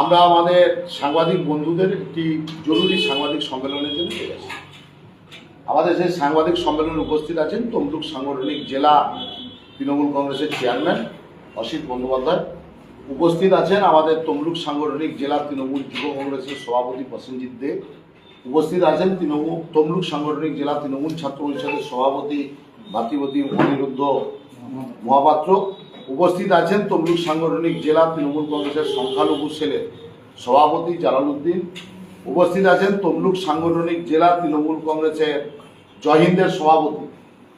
আমরা আমাদের সাংবাদিক বন্ধুদের একটি জরুরি সাংবাদিক সম্মেলনের জন্য এসেছি আমাদের সেই সাংবাদিক সম্মেলনে উপস্থিত আছেন তমলুক সাংগঠনিক জেলা তৃণমূল কংগ্রেসের চেয়ারম্যান অসিত বন্দ্যোপাধ্যায়। উপস্থিত আছেন আমাদের তমলুক সাংগঠনিক জেলা তৃণমূল যুব কংগ্রেসের সভাপতি প্রসেনজিৎ দে। উপস্থিত আছেন তৃণমূল, তমলুক সাংগঠনিক জেলা তৃণমূল ছাত্র পরিষদের সভাপতি ভাতৃপতি অনিরুদ্ধ মহাপাত্র। উপস্থিত আছেন তমলুক সাংগঠনিক জেলা তৃণমূল কংগ্রেসের সংখ্যালঘু সেলের সভাপতি জালালউদ্দিন। উপস্থিত আছেন তমলুক সাংগঠনিক জেলা তৃণমূল কংগ্রেসের জয়হিন্দের সভাপতি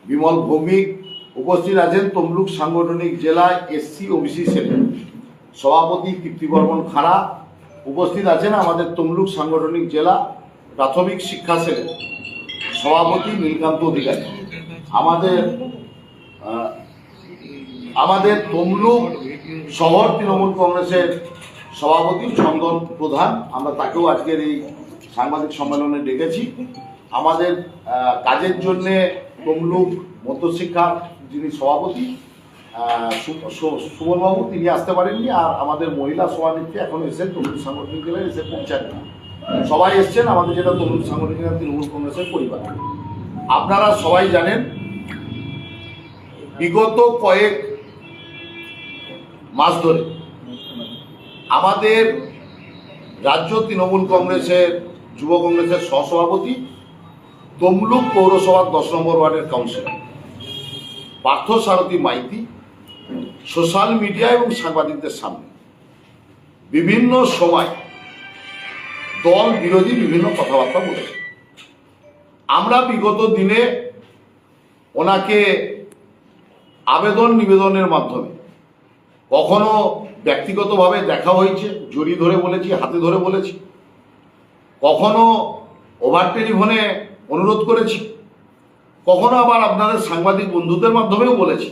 বিমল ভৌমিক। উপস্থিত আছেন তমলুক সাংগঠনিক জেলা এসসি ওবিসি সেলের সভাপতি কীর্তিবর্মন খাড়া। উপস্থিত আছেন আমাদের তমলুক সাংগঠনিক জেলা প্রাথমিক শিক্ষা সেলের সভাপতি নীলকান্ত অধিকারী। আমাদের আমাদের তমলুক শহর তৃণমূল কংগ্রেসের সভাপতি চন্দন প্রধান, আমরা তাকেও আজকের এই সাংবাদিক সম্মেলনে ডেকেছি। আমাদের কাজের জন্যে তমলুক মধ্যশিক্ষার যিনি সভাপতি সুমনবাবু তিনি আসতে পারেননি আর আমাদের মহিলা সভানেত্রী এখন এসে তমলুক সাংগঠনিক জেলায় এসে পৌঁছান সবাই এসছেন, আমাদের যেটা তমলুক সাংগঠনিক তৃণমূল কংগ্রেসের পরিবার। আপনারা সবাই জানেন, বিগত কয়েক মাস ধরে। আমাদের রাজ্য তৃণমূল কংগ্রেসের, যুব কংগ্রেসের সহসভাপতি তমলুক পৌরসভার দশ নম্বর ওয়ার্ডের councillor. Partha Sarathi Maiti, social media এবং সাংবাদিকদের সামনে। বিভিন্ন সময় দল বিরোধী বিভিন্ন কথাবার্তা বলেছে। আমরা বিগত দিনে ওনাকে আবেদন নিবেদনের মাধ্যমে কখনো ব্যক্তিগতভাবে দেখা হয়েছে, জড়ি ধরে বলেছি, হাতে ধরে বলেছি? কখনো ওভার টেলিফোনে অনুরোধ করেছি? কখনো আবার আপনাদের সাংবাদিক বন্ধুদের মাধ্যমেও বলেছি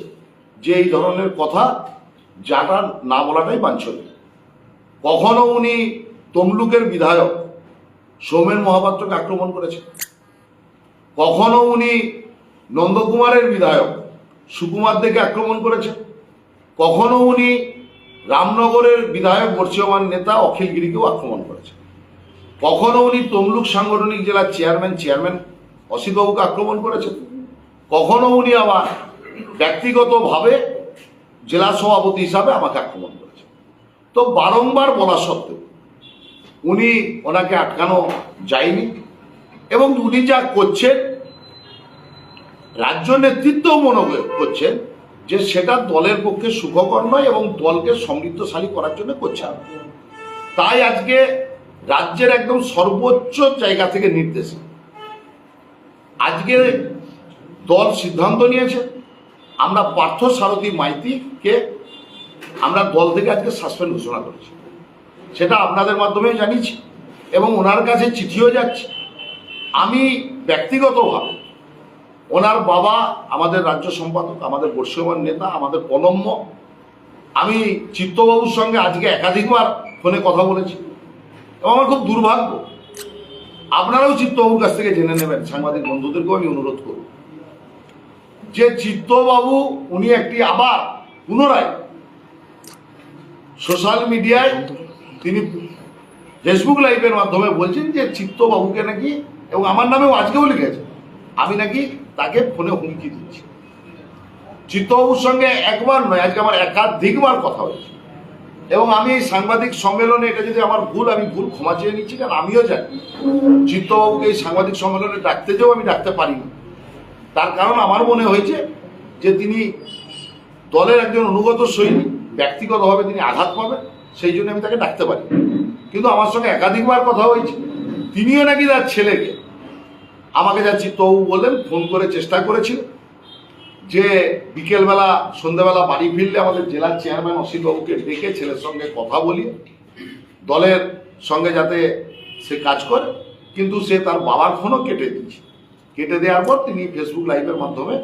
যে এই ধরনের কথা যাটা না বলাটাই বাঞ্ছনীয়। কখনো উনি তমলুকের বিধায়ক, সৌমেন মহাপাত্রকে আক্রমণ করেছেন। কখনো উনি নন্দকুমারের বিধায়ক, সুকুমার দেকে আক্রমণ করেছেন। কখনো উনি রামনগরের বিধায়ক বর্ষীয়মান নেতা অখিল গিরিকেও আক্রমণ করেছেন। কখনো উনি তমলুক সাংগঠনিক জেলার চেয়ারম্যান চেয়ারম্যান অসিতবাবুকে আক্রমণ করেছেন। কখনো উনি আবার ব্যক্তিগতভাবে জেলা সভাপতি হিসাবে আমাকে আক্রমণ করেছেন। তো বারংবার বলা সত্ত্বেও উনি ওনাকে আটকানো যায়নি এবং উনি যা করছেন, রাজ্য নেতৃত্বও মনে করছেন যে সেটা দলের পক্ষে সুখকর নয় এবং দলকে সমৃদ্ধশালী করার জন্য করছেন তাই আজকে রাজ্যের একদম সর্বোচ্চ জায়গা থেকে নির্দেশ। আজকে দল সিদ্ধান্ত নিয়েছে, আমরা পার্থ সারথী মাইতিকে আমরা দল থেকে আজকে সাসপেন্ড ঘোষণা করেছি। সেটা আপনাদের মাধ্যমে জানিয়েছি এবং ওনার কাছে চিঠিও যাচ্ছে। আমি ব্যক্তিগতভাবে ওনার বাবা আমাদের রাজ্য সম্পাদক, আমাদের বর্ষমান নেতা, আমাদের প্রণম্য আমি চিত্তবাবুর সঙ্গে আজকে একাধিকবার ফোনে কথা বলেছি। এবং আমার খুব দুর্ভাগ্য। আপনারাও চিত্তবাবুর কাছ থেকে জেনে নেবেন, সাংবাদিক বন্ধুদেরকেও আমি অনুরোধ করব। যে চিত্তবাবু, উনি একটি আবার পুনরায় সোশ্যাল মিডিয়ায় তিনি ফেসবুক লাইভের মাধ্যমে বলছেন যে, চিত্তবাবুকে নাকি, এবং আমার নামেও আজকেও লিখেছে। আমি নাকি তাকে ফোনে হুমকি দিচ্ছি। চিত্তবাবুর সঙ্গে একবার নয়, আজকে আমার একাধিকবার কথা হয়েছে। এবং আমি এই সাংবাদিক সম্মেলনে এটা যদি আমার ভুল, আমি ভুল ক্ষমা চেয়ে নিচ্ছি, কারণ আমিও জানি। চিত্তবাবুকে এই সাংবাদিক সম্মেলনে ডাকতে যেও আমি ডাকতে পারিনি। তার কারণ আমার মনে হয়েছে যে তিনি দলের একজন অনুগত সৈনিক, ব্যক্তিগতভাবে তিনি আঘাত পাবেন, সেই জন্য আমি তাকে ডাকতে পারি কিন্তু আমার সঙ্গে একাধিকবার কথা হয়েছে। তিনিও নাকি তার ছেলেকে আমাকে যা চিত্তবাবু বললেন, ফোন করে চেষ্টা করেছিল যে বিকেলবেলা, সন্ধ্যাবেলা বাড়ি ফিরলে আমাদের জেলার চেয়ারম্যান অসিতবাবুকে ডেকে ছেলের সঙ্গে কথা বলি দলের সঙ্গে যাতে সে কাজ করে, কিন্তু সে তার বাবার ফোনও কেটে দিয়েছে। কেটে দেওয়ার পর তিনি ফেসবুক লাইভের মাধ্যমে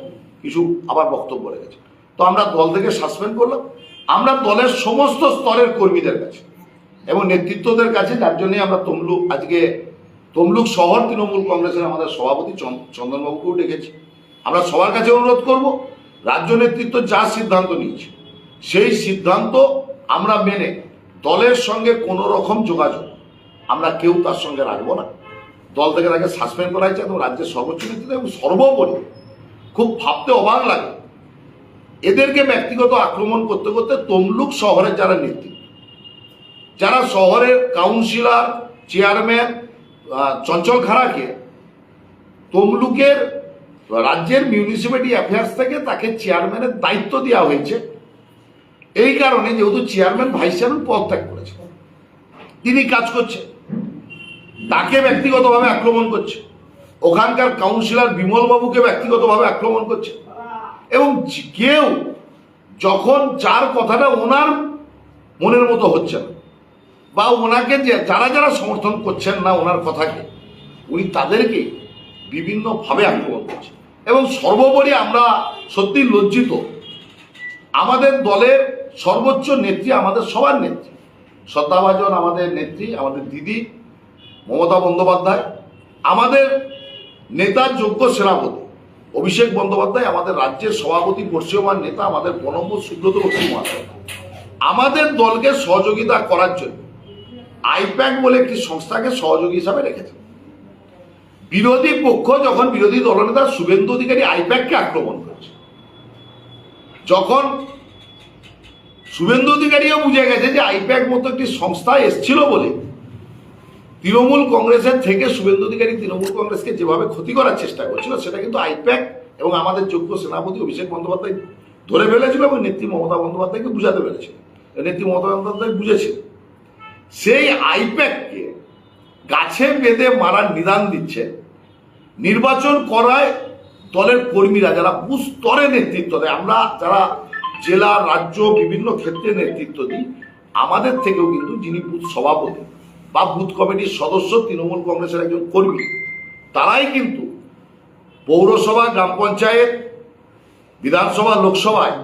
কিছু আবার বক্তব্য রেখেছেন। তো আমরা দল থেকে সাসপেন্ড করলাম। আমরা দলের সমস্ত স্তরের কর্মীদের কাছে এবং নেতৃত্বদের কাছে, যার জন্যই আমরা তমলুক, আজকে তমলুক শহর তৃণমূল কংগ্রেসের আমাদের সভাপতি চন- চন্দনবাবুকেও ডেকেছি। আমরা সবার কাছে অনুরোধ করব, রাজ্য নেতৃত্ব যা সিদ্ধান্ত নিয়েছে, সেই সিদ্ধান্ত আমরা মেনে দলের সঙ্গে কোনো রকম যোগাযোগ আমরা কেউ তার সঙ্গে রাখব না। দল থেকে তাকে সাসপেন্ড করা হয়েছে এবং রাজ্যের সর্বোচ্চ নেতৃত্ব এবং সর্বোপরি খুব ভাবতে অবাক লাগে। এদেরকে ব্যক্তিগত আক্রমণ করতে করতে তমলুক শহরের যারা নেতৃত্ব, যারা শহরের কাউন্সিলর, চেয়ারম্যান চঞ্চল খাড়াকে, তমলুকের রাজ্যের মিউনিসিপ্যালিটি অ্যাফেয়ার্স থেকে তাকে চেয়ারম্যানের দায়িত্ব দেওয়া হয়েছে। এই কারণে যেহেতু চেয়ারম্যান ভাইস চেয়ারম্যান পদত্যাগ করেছে। তিনি কাজ করছেন তাকে ব্যক্তিগতভাবে আক্রমণ করছে। ওখানকার কাউন্সিলর বিমল বাবুকে ব্যক্তিগতভাবে আক্রমণ করছে। এবং কেউ যখন যার কথাটা ওনার মনের মতো হচ্ছে না। বা ওনাকে যে যারা যারা সমর্থন করছেন না ওনার কথাকে, উনি তাদেরকে বিভিন্নভাবে আক্রমণ করছেন। এবং সর্বোপরি আমরা সত্যি লজ্জিত। আমাদের দলের সর্বোচ্চ নেত্রী আমাদের সবার নেত্রী। শ্রদ্ধাভাজন আমাদের নেত্রী, আমাদের দিদি মমতা বন্দ্যোপাধ্যায়, আমাদের নেতার যোগ্য সেনাপতি অভিষেক বন্দ্যোপাধ্যায়, আমাদের রাজ্যের সভাপতি বর্ষীয়মান নেতা, আমাদের প্রণব সুব্রত বসু আমাদের দলকে সহযোগিতা করার জন্য আইপ্যাক বলে একটি সংস্থাকে সহযোগী হিসাবে রেখেছে। বিরোধী পক্ষ যখন বিরোধী দলনেতা শুভেন্দু অধিকারী আইপ্যাককে আক্রমণ করেছে, যখন শুভেন্দু অধিকারীও বুঝে গেছে যে আইপ্যাক মতো একটি সংস্থা এসছিল বলে তৃণমূল কংগ্রেসের থেকে শুভেন্দু অধিকারী তৃণমূল কংগ্রেসকে যেভাবে ক্ষতি করার চেষ্টা করছিল, সেটা কিন্তু আইপ্যাক এবং আমাদের যোগ্য সেনাপতি অভিষেক বন্দ্যোপাধ্যায় ধরে ফেলেছিল এবং নেত্রী মমতা বন্দ্যোপাধ্যায়কে বুঝাতে পেরেছিল। নেত্রী মমতা বন্দ্যোপাধ্যায় বুঝেছিল। সেই আইপ্যাককে গাছে বেঁধে মারার নিদান দিচ্ছে। নির্বাচন করায় দলের কর্মীরা যারা স্তরে নেতৃত্ব দেয়, আমরা যারা জেলা, রাজ্য, বিভিন্ন ক্ষেত্রে নেতৃত্ব দিই, আমাদের থেকেও কিন্তু যিনি বুথ সভাপতি বা বুথ কমিটির সদস্য, তৃণমূল কংগ্রেসের একজন কর্মী, তারাই কিন্তু পৌরসভা, গ্রাম পঞ্চায়েত, বিধানসভা, লোকসভায়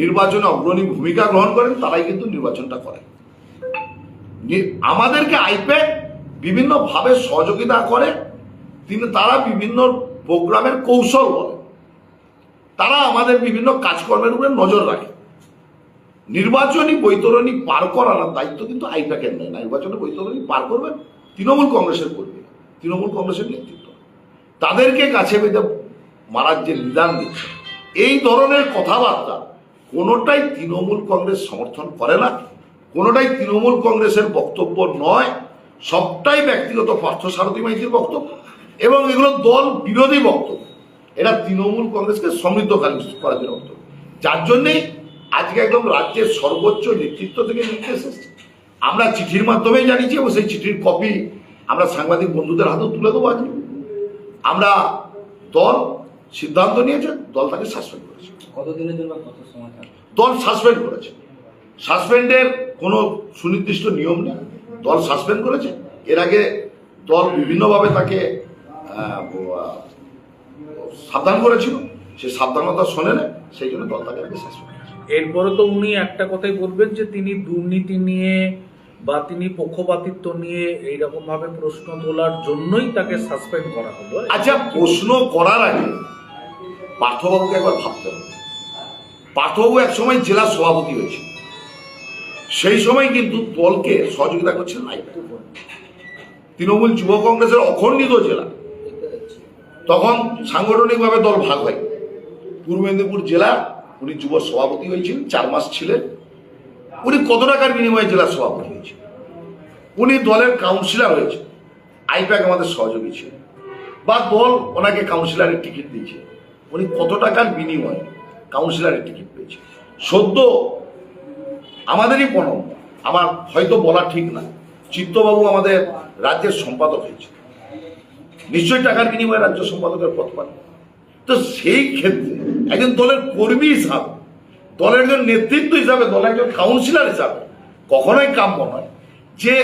নির্বাচনে অগ্রণী ভূমিকা গ্রহণ করেন, তারাই কিন্তু নির্বাচনটা করেন। আমাদেরকে আইপ্যাড বিভিন্নভাবে সহযোগিতা করে, তিনি তারা বিভিন্ন প্রোগ্রামের কৌশল বলে। তারা আমাদের বিভিন্ন কাজকর্মের উপরে নজর রাখে। নির্বাচনী বৈতরণী পার করার দায়িত্ব কিন্তু আইপ্যাকের নয় নির্বাচনী বৈতরণী পার করবেন তৃণমূল কংগ্রেসের কর্মী। তৃণমূল কংগ্রেসের নেতৃত্ব। তাদেরকে কাছে বেঁধে মারার যে নিদান দিচ্ছে, এই ধরনের কথাবার্তা কোনোটাই তৃণমূল কংগ্রেস সমর্থন করে না। কোনোটাই তৃণমূল কংগ্রেসের বক্তব্য নয় সবটাই ব্যক্তিগত পার্থসারথী মাইতির বক্তব্য এবং এগুলো দল বিরোধী বক্তব্য। এটা তৃণমূল কংগ্রেসকে সমৃদ্ধশালী করার জন্য বক্তব্য। যার জন্যেই আজকে একদম রাজ্যের সর্বোচ্চ নেতৃত্ব থেকে নির্দেশ এসেছে। আমরা চিঠির মাধ্যমেই জানিয়েছি এবং সেই চিঠির কপি আমরা সাংবাদিক বন্ধুদের হাতেও তুলে দেবো আজকে। আমরা দল সিদ্ধান্ত নিয়েছে দল তাকে সাসপেন্ড করেছে। কতদিনের জন্য দল সাসপেন্ড করেছে। সাসপেন্ডের কোনো সুনির্দিষ্ট নিয়ম নেই। দল সাসপেন্ড করেছে। এর আগে দল বিভিন্নভাবে তাকে সাবধান করেছিল। সে সাবধানতা শোনে না সেই জন্য দল তাকে আগে সাসপেন্ড করেছে। এরপরে তো উনি একটা কথাই বলবেন যে তিনি দুর্নীতি নিয়ে বা তিনি পক্ষপাতিত্ব নিয়ে এইরকম ভাবে প্রশ্ন তোলার জন্যই তাকে সাসপেন্ড করা হলো। আচ্ছা প্রশ্ন করার আগে পার্থবাবুকে একবার ভাবতে হবে। পার্থবাবু এক সময় জেলা সভাপতি হয়েছে সেই সময় কিন্তু দলকে সহযোগিতা আইপ্যাক তৃণমূল যুব কংগ্রেসের অখণ্ডিত জেলা। তখন সাংগঠনিকভাবে দল ভাগ হয়। পূর্ব মেদিনীপুর জেলা, উনি যুব সভাপতি হয়েছিলেন চার মাস ছিলেন। উনি কত টাকার বিনিময়ে জেলা সভাপতি হয়েছেন? উনি দলের কাউন্সিলর হয়েছে আইপ্যাক আমাদের সহযোগী ছিল বা দল ওনাকে কাউন্সিলরের টিকিট দিয়েছে। উনি কত টাকার বিনিময়ে কাউন্সিলরের টিকিট পেয়েছে সদ্য আমাদেরই প্রণব। আমার হয়তো বলা ঠিক না। চিত্তবাবু আমাদের রাজ্যের সম্পাদক হয়েছে নিশ্চয়ই টাকার বিনিময়ে রাজ্য সম্পাদকের পদ পান। তো সেই ক্ষেত্রে একজন দলের কর্মী হিসাবে, দলের একজন নেতৃত্ব হিসাবে, দলের একজন কাউন্সিলর হিসাবে কখনোই কাম্য নয় যে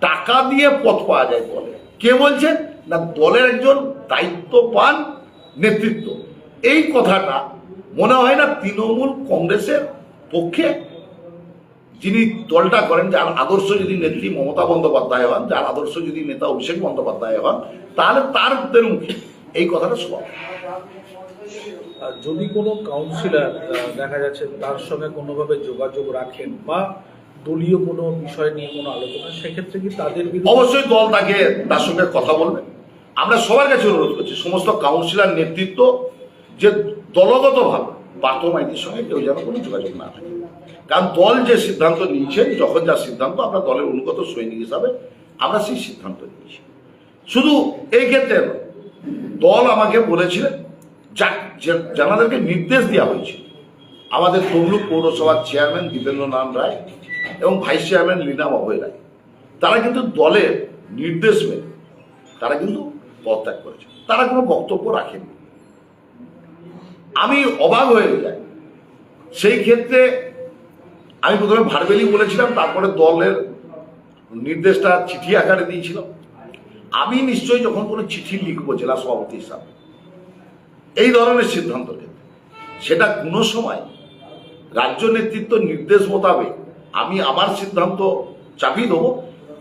টাকা দিয়ে পথ পাওয়া যায় দলে। কে বলছেন? না, দলের একজন দায়িত্ব পান নেতৃত্ব। এই কথাটা মনে হয় না তৃণমূল কংগ্রেসের পক্ষে যিনি দলটা করেন যার আদর্শ যদি নেত্রী মমতা বন্দ্যোপাধ্যায় হন যার আদর্শ যদি নেতা অভিষেক বন্দ্যোপাধ্যায় হন তাহলে তার মুখে এই কথাটা শোভা যদি কোনো কাউন্সিলর দেখা যাচ্ছে তার সঙ্গে কোনোভাবে যোগাযোগ রাখেন বা দলীয় কোনো বিষয় নিয়ে কোনো আলোচনা সেক্ষেত্রে কি তাদের অবশ্যই দল তাকে তার সঙ্গে কথা বলবে। আমরা সবার কাছে অনুরোধ করছি সমস্ত কাউন্সিলর নেতৃত্ব যে দলগতভাবে পার্থ সঙ্গে কেউ যেন কোনো যোগাযোগ না থাকে। কারণ দল যে সিদ্ধান্ত নিয়েছেন, যখন যা সিদ্ধান্ত আমরা দলের অনুগত সৈনিক হিসাবে আমরা সেই সিদ্ধান্ত নিয়েছি। শুধু এই ক্ষেত্রে দল আমাকে বলেছিলেন, যা- যে- জানাদেরকে নির্দেশ দেওয়া হয়েছে, আমাদের তমলুক পৌরসভার চেয়ারম্যান দীপেন্দ্রনাথ রায় এবং ভাইস চেয়ারম্যান লীনা অভয় রায়, তারা কিন্তু দলের নির্দেশ মেনে, তারা কিন্তু পদত্যাগ করেছে। তারা কোনো বক্তব্য রাখেনি আমি অবাক হয়ে যাই। সেই ক্ষেত্রে আমি প্রথমে ভারবেলি বলেছিলাম, তারপরে দলের নির্দেশটা চিঠি আকারে দিয়েছিলাম। আমি নিশ্চয়ই যখন কোনো চিঠি লিখব জেলা সভাপতি হিসাবে, এই ধরনের সিদ্ধান্ত ক্ষেত্রে সেটা কোনো সময় রাজ্য নেতৃত্ব নির্দেশ মোতাবেক আমি আমার সিদ্ধান্ত চাপিয়ে দেবো।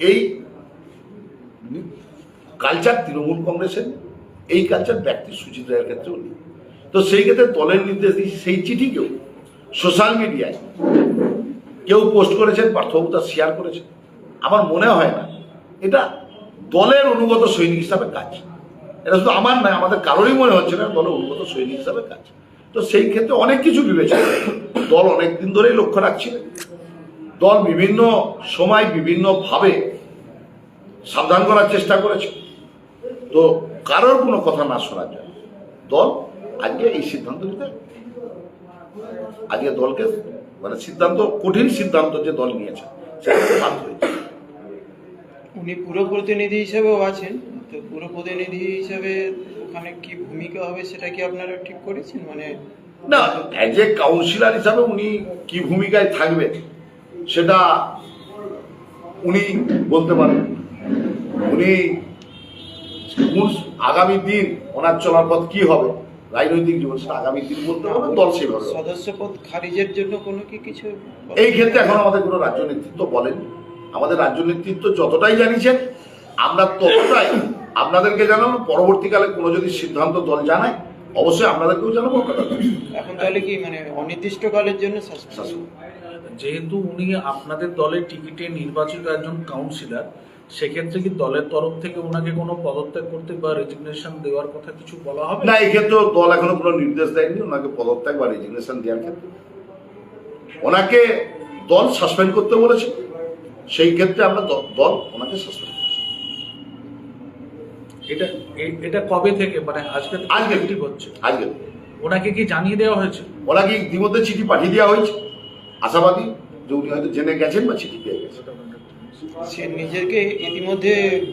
এই কালচার তৃণমূল কংগ্রেসের, এই কালচার ব্যক্তি সুচিত রায়ের ক্ষেত্রেও নেই। তো সেই ক্ষেত্রে দলের নির্দেশ দিয়েছি সেই চিঠিকেও সোশ্যাল মিডিয়ায় কেউ পোস্ট করেছেন পার্থবাবু তা শেয়ার করেছেন। আমার মনে হয় না, এটা দলের অনুগত সৈনিক হিসাবে কাজ। এটা শুধু আমার নয়, আমাদের কারোরই মনে হচ্ছে না দলের অনুগত সৈনিক হিসাবে কাজ। তো সেই ক্ষেত্রে অনেক কিছু বিবেচনা দল অনেক দিন ধরেই লক্ষ্য রাখছিলেন দল বিভিন্ন সময় বিভিন্নভাবে সাবধান করার চেষ্টা করেছে। তো কারোর কোনো কথা না শোনার জন্য দল আজকে এই সিদ্ধান্ত নিতে। আজকে দলকে মানে সিদ্ধান্ত কঠিন সিদ্ধান্ত যে দল নিয়েছে সেটা বাধ্য হয়েছে। উনি পুরো প্রতিনিধি হিসেবেও আছেন তো পুরো প্রতিনিধি হিসেবে ওখানে কি ভূমিকা হবে সেটা কি আপনারা ঠিক করেছেন? মানে না অ্যাজ এ কাউন্সিলর হিসাবে উনি কি ভূমিকায় থাকবেন সেটা উনি বলতে পারেন। উনি আগামী দিন ওনার চলার পথ কি হবে রাজনৈতিক জীবন সেটা আগামী দিন বলতে পারবে দল সেভাবে সদস্যপদ খারিজের জন্য কোনো কি কিছু এই ক্ষেত্রে এখন আমাদের কোনো রাজ্য নেতৃত্ব বলেন। আমাদের রাজ্য নেতৃত্ব যতটাই জানিয়েছেন আমরা ততটাই আপনাদেরকে জানাব পরবর্তীকালে কোনো যদি সিদ্ধান্ত দল জানায় অবশ্যই আপনাদেরকেও জানাব। কথা এখন তাহলে কি মানে অনির্দিষ্টকালের জন্য যেহেতু উনি আপনাদের দলের টিকিটে নির্বাচিত একজন কাউন্সিলর সেক্ষেত্রে কি দলের তরফ থেকে ওনাকে কোনো পদত্যাগ করতে বা রেজিগনেশন দেওয়ার কথা কিছু বলা হবে? না এই ক্ষেত্রে দল এখনও কোনো নির্দেশ দেয়নি ওনাকে পদত্যাগ বা রেজিগনেশন দেওয়ার ক্ষেত্রে। ওনাকে দল সাসপেন্ড করতে বলেছে। সেই ক্ষেত্রে আমরা দল ওনাকে সাসপেন্ড করেছে। এটা এটা কবে থেকে? মানে আজকে আজকে হচ্ছে। আজকে ওনাকে কি জানিয়ে দেওয়া হয়েছে? ওনাকে ইতিমধ্যে চিঠি পাঠিয়ে দেওয়া হয়েছে। আশাবাদী যে উনি হয়তো জেনে গেছেন বা চিঠি পেয়ে গেছেন। সে নিজেকে ইতিমধ্যে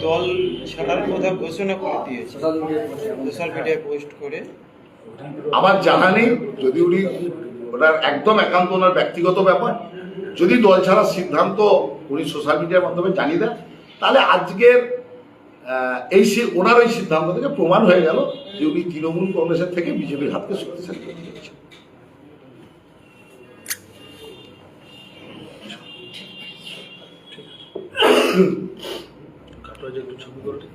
দল ছাড়ার কথা ঘোষণা করে দিয়েছে। সোশ্যাল মিডিয়ায় পোস্ট করে। আমার জানা নেই, যদি উনি ওনার একদম একান্ত ওনার ব্যক্তিগত ব্যাপার, যদি দল ছাড়ার সিদ্ধান্ত উনি সোশ্যাল মিডিয়ার মাধ্যমে জানিয়ে দেন, তাহলে আজকের এই সি- ওনার ওই সিদ্ধান্ত থেকে প্রমাণ হয়ে গেল যে উনি তৃণমূল কংগ্রেসের থেকে বিজেপির হাতকে শক্তিশালী করতে চাইছেন একটু ছবি করে দিন।